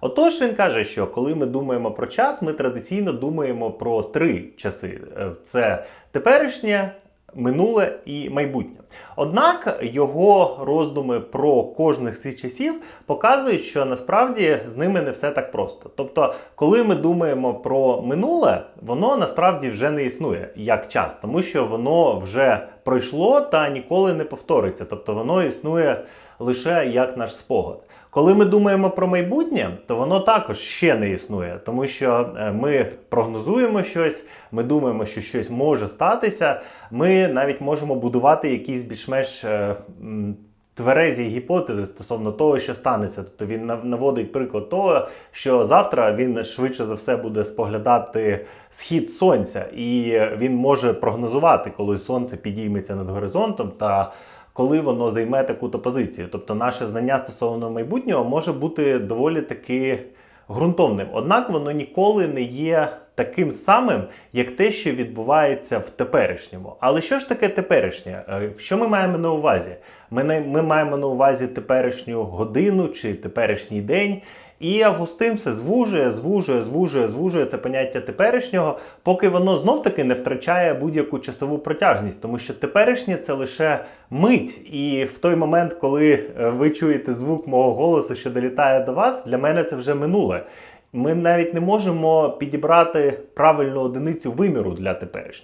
Отож, він каже, що коли ми думаємо про час, ми традиційно думаємо про три часи: Е, це теперішнє. Минуле і майбутнє. Однак його роздуми про кожних з цих часів показують, що насправді з ними не все так просто. Тобто, коли ми думаємо про минуле, воно насправді вже не існує як час, тому що воно вже пройшло та ніколи не повториться. Тобто воно існує лише як наш спогад. Коли ми думаємо про майбутнє, то воно також ще не існує, тому що е, ми прогнозуємо щось, ми думаємо, що щось може статися. Ми навіть можемо будувати якісь більш-менш е, тверезі гіпотези стосовно того, що станеться. Тобто він наводить приклад того, що завтра він швидше за все буде споглядати схід сонця, і він може прогнозувати, коли сонце підійметься над горизонтом та коли воно займе таку-то позицію. Тобто, наше знання стосовно майбутнього може бути доволі таки ґрунтовним. Однак воно ніколи не є таким самим, як те, що відбувається в теперішньому. Але що ж таке теперішнє? Е, Що ми маємо на увазі? Ми, не- ми маємо на увазі теперішню годину чи теперішній день. І Августин все звужує, звужує, звужує, звужує це поняття теперішнього, поки воно знов таки не втрачає будь-яку часову протяжність, тому що теперішнє це лише мить. І в той момент, коли е, ви чуєте звук мого голосу, що долітає до вас, для мене це вже минуле. Ми навіть не можемо підібрати правильну одиницю виміру для теперішнього.